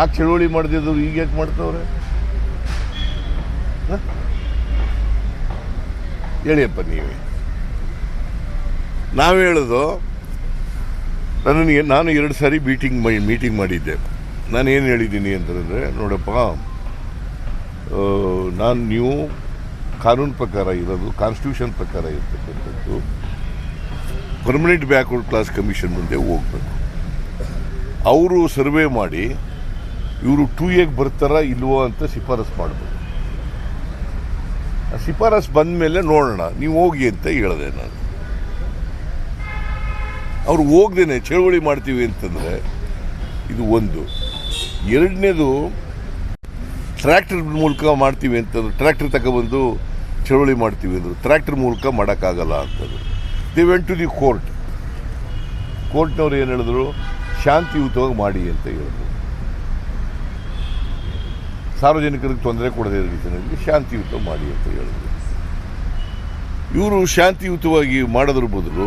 ಆ ಚಳುವಳಿ ಮಾಡ್ತಿದ್ರು ಈಗ ಯಾಕೆ ಮಾಡ್ತವ್ರೆ? ಹೇಳಿಯಪ್ಪ ನೀವೇ. ನಾವು ಹೇಳೋದು ನನಗೆ ನಾನು ಎರಡು ಸಾರಿ ಮೀಟಿಂಗ್ ಮಾಡಿ ಮೀಟಿಂಗ್ ಮಾಡಿದ್ದೆ. ನಾನು ಏನು ಹೇಳಿದ್ದೀನಿ ಅಂತಂದರೆ, ನೋಡಪ್ಪ ನಾನು ನೀವು ಕಾನೂನು ಪ್ರಕಾರ ಇರೋದು ಕಾನ್ಸ್ಟಿಟ್ಯೂಷನ್ ಪ್ರಕಾರ ಇರ್ತಕ್ಕಂಥದ್ದು ಪರ್ಮನೆಂಟ್ ಬ್ಯಾಕ್ವರ್ಡ್ ಕ್ಲಾಸ್ ಕಮಿಷನ್ ಮುಂದೆ ಹೋಗಬೇಕು. ಅವರು ಸರ್ವೆ ಮಾಡಿ ಇವರು ಟೂ ಎಗೆ ಬರ್ತಾರ ಇಲ್ವೋ ಅಂತ ಶಿಫಾರಸ್ ಮಾಡ್ಬೋದು ಆ ಶಿಫಾರಸ್ ಬಂದ ಮೇಲೆ ನೋಡೋಣ, ನೀವು ಹೋಗಿ ಅಂತ ಹೇಳಿದೆ ನಾನು. ಅವ್ರು ಹೋಗ್ದೇನೆ, ಚಳುವಳಿ ಮಾಡ್ತೀವಿ ಅಂತಂದರೆ ಇದು ಒಂದು. ಎರಡನೇದು ಟ್ರ್ಯಾಕ್ಟರ್ ಮೂಲಕ ಮಾಡ್ತೀವಿ ಅಂತಂದ್ರೆ ಟ್ರ್ಯಾಕ್ಟರ್ ತಗೊಬಂದು ಚಳುವಳಿ ಮಾಡ್ತೀವಿ ಅಂದರು ಟ್ರ್ಯಾಕ್ಟರ್ ಮೂಲಕ ಮಾಡೋಕ್ಕಾಗಲ್ಲ ಅಂತಂದರು. They went to the court ಕೋರ್ಟ್ನವ್ರು ಏನು ಹೇಳಿದ್ರು? ಶಾಂತಿಯುತವಾಗಿ ಮಾಡಿ ಅಂತ ಹೇಳಿದ್ರು. ಸಾರ್ವಜನಿಕರಿಗೆ ತೊಂದರೆ ಕೊಡದೇ ಇರೋ ರೀತಿಯಲ್ಲಿ ಶಾಂತಿಯುತ ಮಾಡಿ ಅಂತ ಹೇಳಿದ್ರು. ಇವರು ಶಾಂತಿಯುತವಾಗಿ ಮಾಡೋದ್ರ ಬದಲು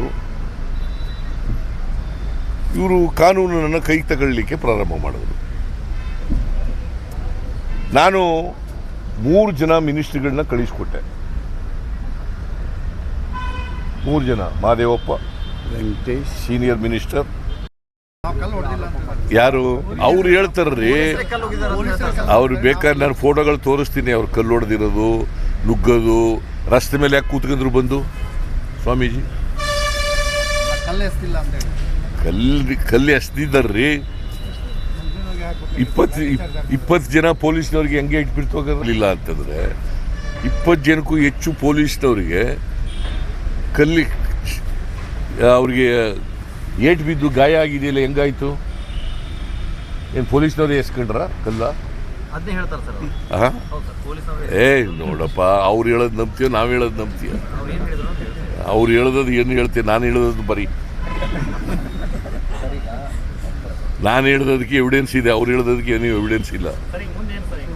ಇವರು ಕಾನೂನನ್ನು ಕೈ ತಗೊಳ್ಳಿಕ್ಕೆ ಪ್ರಾರಂಭ ಮಾಡಿದ್ರು. ನಾನು ಮೂರು ಜನ ಮಿನಿಸ್ಟ್ರಿಗಳನ್ನ ಕಳಿಸ್ಕೊಟ್ಟೆ. ಮೂರು ಜನ ಮಹಾದೇವಪ್ಪ ವೆಂಕಟೇಶ್. Senior minister. ಕಲ್ಲು ಹೊಡೆದಿಲ್ಲ ಅಂತ. ಯಾರು? ಅವ್ರು ಹೇಳ್ತಾರ್ರಿ. ಅವ್ರು ಬೇಕಾದ್ರೆ ನಾನು ಫೋಟೋಗಳು ತೋರಿಸ್ತೀನಿ, ಅವ್ರು ಕಲ್ಲು ಹೊಡೆದಿರೋದು, ನುಗ್ಗೋದು, ರಸ್ತೆ ಮೇಲೆ ಯಾಕೆ ಕೂತ್ಕೊಂಡ್ರು ಬಂದು? ಸ್ವಾಮೀಜಿ. ಕಲ್ಲು ಕಲ್ಲಿ ಎಸ್ದಿದ್ದಾರ್ರಿ ಇಪ್ಪತ್ತು ಇಪ್ಪತ್ತು ಜನ ಪೊಲೀಸ್ನವ್ರಿಗೆ ಹೆಂಗೆ ಇಟ್ಬಿಡ್ತೋಗಿಲ್ಲ ಅಂತಂದರೆ, ಇಪ್ಪತ್ತು ಜನಕ್ಕೂ ಹೆಚ್ಚು ಪೊಲೀಸ್ನವ್ರಿಗೆ ಕಲ್ಲಿ ಅವ್ರಿಗೆ ಏಟ್ ಬಿದ್ದು ಗಾಯ ಆಗಿದೆಯಲ್ಲ, ಹೆಂಗಾಯ್ತು? ಏನು ಪೊಲೀಸ್ನವ್ರು ಎಸ್ಕೊಂಡ್ರ ಕಲ್ಲ? ಅದನ್ನೇ ಹೇಳ್ತಾರೆ ಸರ್ ಅವ್ರು. ಹಾಂ ಹೌದು ಸರ್ ಪೊಲೀಸ್ನವ್ರು ಏ ನೋಡಪ್ಪ ಅವ್ರು ಹೇಳೋದು ನಂಬ್ತೀಯ ನಾವು ಹೇಳೋದು ನಂಬ್ತೀಯ? ಅವ್ರು ಏನು ಹೇಳಿದ್ರು ಅಂತ ಹೇಳ್ತಾರೆ ಅವ್ರು ಹೇಳೋದು ಏನು ಹೇಳ್ತೀಯ ನಾನು ಹೇಳೋದು ಬರೀ. ನಾನು ಹೇಳೋದಕ್ಕೆ ಎವಿಡೆನ್ಸ್ ಇದೆ ಅವ್ರು ಹೇಳೋದಕ್ಕೆ ಏನೂ ಎವಿಡೆನ್ಸ್ ಇಲ್ಲ. ಸರ್ ಈಗ ಮುಂದೆ ಏನು ಸರ್ ಈಗ?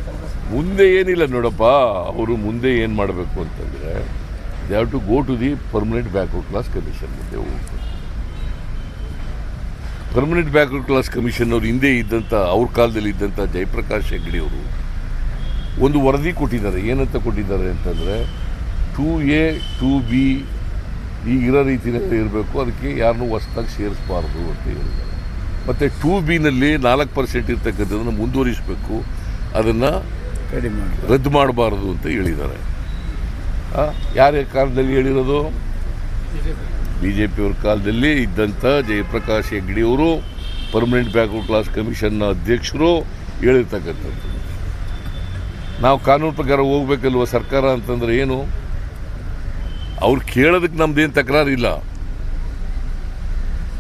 ಮುಂದೆ ಏನಿಲ್ಲ ನೋಡಪ್ಪ ಅವರು ಮುಂದೆ ಏನು ಮಾಡಬೇಕು ಅಂತಂದರೆ they have to go to the permanent backward class commission ಮುಂದೆ ಹೋಗ್ಬೇಕು. ಪರ್ಮನೆಂಟ್ ಬ್ಯಾಕ್ವರ್ಡ್ ಕ್ಲಾಸ್ ಕಮಿಷನ್ ಅವರು ಹಿಂದೆ ಇದ್ದಂಥ ಅವ್ರ ಕಾಲದಲ್ಲಿ ಇದ್ದಂಥ ಜಯಪ್ರಕಾಶ್ ಹೆಗ್ಡೆಯವರು ಒಂದು ವರದಿ ಕೊಟ್ಟಿದ್ದಾರೆ. ಏನಂತ ಕೊಟ್ಟಿದ್ದಾರೆ ಅಂತಂದರೆ ಟೂ ಎ ಟೂ ಬಿ ಈಗಿರೋ ರೀತಿಯಲ್ಲಿ ಇರಬೇಕು. ಅದಕ್ಕೆ ಯಾರನ್ನೂ ಹೊಸದಾಗಿ ಸೇರಿಸಬಾರ್ದು ಅಂತ ಹೇಳಿದ್ದಾರೆ. ಮತ್ತು ಟೂ ಬಿನಲ್ಲಿ ನಾಲ್ಕು ಪರ್ಸೆಂಟ್ ಇರ್ತಕ್ಕಂಥದ್ದನ್ನು ಮುಂದುವರಿಸಬೇಕು. ಅದನ್ನು ಕಡಿಮೆ ರದ್ದು ಮಾಡಬಾರ್ದು ಅಂತ ಹೇಳಿದ್ದಾರೆ. ಯಾರ ಕಾಲದಲ್ಲಿ ಹೇಳಿರೋದು? ಬಿ ಜೆ ಪಿಯವ್ರ ಕಾಲದಲ್ಲಿ ಇದ್ದಂಥ ಜಯಪ್ರಕಾಶ್ ಹೆಗ್ಡಿಯವರು ಪರ್ಮನೆಂಟ್ ಬ್ಯಾಕ್ವರ್ಡ್ ಕ್ಲಾಸ್ ಕಮಿಷನ್ನ ಅಧ್ಯಕ್ಷರು ಹೇಳಿರ್ತಕ್ಕಂಥದ್ದು. ನಾವು ಕಾನೂನು ಪ್ರಕಾರ ಹೋಗ್ಬೇಕಲ್ವ ಸರ್ಕಾರ ಅಂತಂದ್ರೆ ಏನು? ಅವ್ರು ಕೇಳೋದಕ್ಕೆ ನಮ್ದೇನು ತಕರಾರಿಲ್ಲ.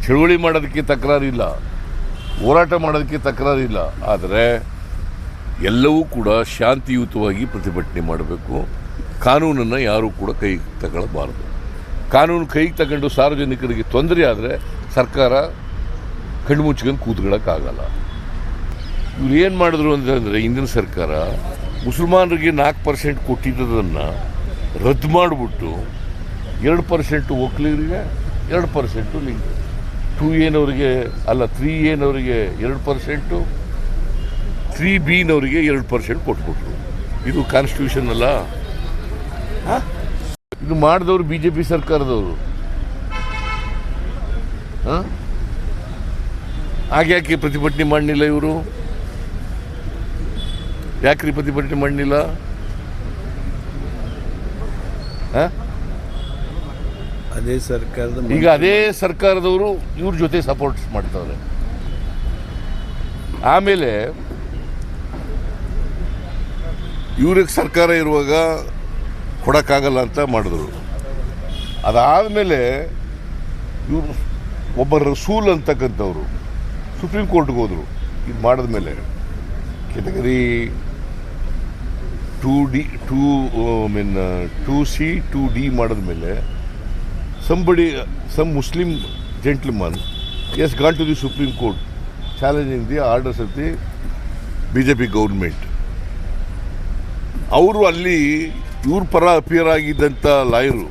ಚಳುವಳಿ ಮಾಡೋದಕ್ಕೆ ತಕರಾರಿಲ್ಲ. ಹೋರಾಟ ಮಾಡೋದಕ್ಕೆ ತಕರಾರಿಲ್ಲ. ಆದರೆ ಎಲ್ಲವೂ ಕೂಡ ಶಾಂತಿಯುತವಾಗಿ ಪ್ರತಿಭಟನೆ ಮಾಡಬೇಕು. ಕಾನೂನನ್ನು ಯಾರೂ ಕೂಡ ಕೈ ತಗೊಳ್ಳಬಾರದು. ಕಾನೂನು ಕೈಗೆ ತಗೊಂಡು ಸಾರ್ವಜನಿಕರಿಗೆ ತೊಂದರೆ ಆದರೆ ಸರ್ಕಾರ ಕಣ್ಣು ಮುಚ್ಕೊಂಡು ಕೂತ್ಕೊಳ್ಳೋಕ್ಕಾಗಲ್ಲ. ಇವ್ರು ಏನು ಮಾಡಿದ್ರು ಅಂತಂದರೆ ಹಿಂದಿನ ಸರ್ಕಾರ ಮುಸಲ್ಮಾನರಿಗೆ ನಾಲ್ಕು ಪರ್ಸೆಂಟ್ ಕೊಟ್ಟಿದ್ದದನ್ನು ರದ್ದು ಮಾಡಿಬಿಟ್ಟು ಎರಡು ಪರ್ಸೆಂಟು ಒಕ್ಕಲಿಗರಿಗೆ ಎರಡು ಪರ್ಸೆಂಟು ಲಿಂಕ್ ಟೂ ಏನವರಿಗೆ ಅಲ್ಲ, ತ್ರೀ ಏನವರಿಗೆ ಎರಡು ಪರ್ಸೆಂಟು ತ್ರೀ ಬಿನವರಿಗೆ ಎರಡು ಪರ್ಸೆಂಟ್ ಕೊಟ್ಬಿಟ್ರು. ಇದು ಕಾನ್ಸ್ಟಿಟ್ಯೂಷನ್ ಅಲ್ಲ? ಮಾಡಿದವರು ಬಿ ಜೆ ಪಿ ಸರ್ಕಾರದವರು ಹಾ ಪ್ರತಿಭಟನೆ ಮಾಡಲಿಲ್ಲ ಇವರು? ಯಾಕ್ರಿ ಪ್ರತಿಭಟನೆ ಮಾಡಲಿಲ್ಲ? ಅದೇ ಸರ್ಕಾರದ ಈಗ ಅದೇ ಸರ್ಕಾರದವರು ಇವ್ರ ಜೊತೆ ಸಪೋರ್ಟ್ ಮಾಡ್ತಾರೆ. ಆಮೇಲೆ ಇವ್ರಿಗೆ ಸರ್ಕಾರ ಇರುವಾಗ ಕೊಡೋಕ್ಕಾಗಲ್ಲ ಅಂತ ಮಾಡಿದ್ರು. ಅದಾದ ಮೇಲೆ ಇವರು ಒಬ್ಬ ರಸೂಲ್ ಅಂತಕ್ಕಂಥವ್ರು ಸುಪ್ರೀಂ ಕೋರ್ಟ್ಗೆ ಹೋದರು. ಇದು ಮಾಡಿದ ಮೇಲೆ category two D, two I mean, two C, two D ಮಾಡಿದ ಮೇಲೆ somebody some Muslim gentleman has gone to the supreme court challenging the orders ಅತಿ ಬಿ ಜೆ ಪಿ ಗೌರ್ಮೆಂಟ್ ಅವರು ಅಲ್ಲಿ ಇವ್ರ ಪರ ಅಪಿಯರ್ ಆಗಿದ್ದಂಥ ಲಾಯರು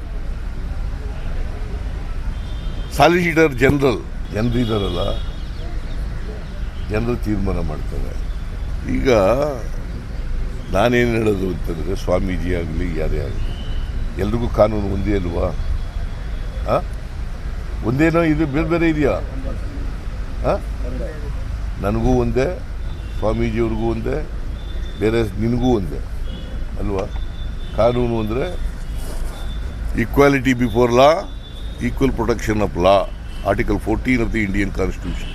ಸಾಲಿಸಿಟರ್ ಜನರಲ್ ಜನರಿದಾರಲ್ಲ ಜನರು ತೀರ್ಮಾನ ಮಾಡ್ತಾರೆ. ಈಗ ನಾನೇನು ಹೇಳೋದು ಅಂತಂದರೆ ಸ್ವಾಮೀಜಿ ಆಗಲಿ, ಯಾರೇ ಆಗಲಿ, ಎಲ್ರಿಗೂ ಕಾನೂನು ಒಂದೇ ಅಲ್ವಾ? ಹಾಂ ಒಂದೇನೋ ಇದು ಬೇರೆ ಬೇರೆ ಇದೆಯಾ? ಹಾಂ ನನಗೂ ಒಂದೇ, ಸ್ವಾಮೀಜಿಯವ್ರಿಗೂ ಒಂದೇ, ಬೇರೆ ನಿನಗೂ ಒಂದೇ, ಅಲ್ವಾ? ಕಾನೂನು ಅಂದರೆ equality before law equal protection of law article fourteen of the Indian constitution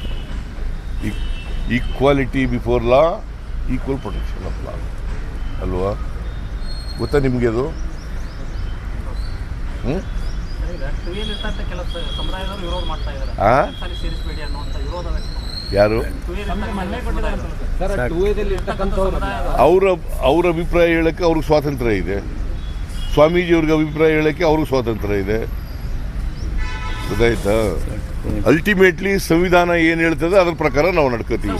equality before law equal protection of law ಅಲ್ವಾ? ಗೊತ್ತಾ ನಿಮಗೆ ಅದು? ಹ್ಞೂ ಈಗ ಯಾರು? ಅವರ ಅವ್ರ ಅಭಿಪ್ರಾಯ ಹೇಳಕ್ಕೆ ಅವ್ರಿಗೆ ಸ್ವಾತಂತ್ರ್ಯ ಇದೆ. ಸ್ವಾಮೀಜಿಯವ್ರಿಗೆ ಅಭಿಪ್ರಾಯ ಹೇಳಕ್ಕೆ ಅವ್ರಿಗೆ ಸ್ವಾತಂತ್ರ್ಯ ಇದೆ. ಗೊತ್ತಾಯ್ತಾ? ಅಲ್ಟಿಮೇಟ್ಲಿ ಸಂವಿಧಾನ ಏನು ಹೇಳ್ತದೆ ಅದ್ರ ಪ್ರಕಾರ ನಾವು ನಡ್ಕೋತೀವಿ.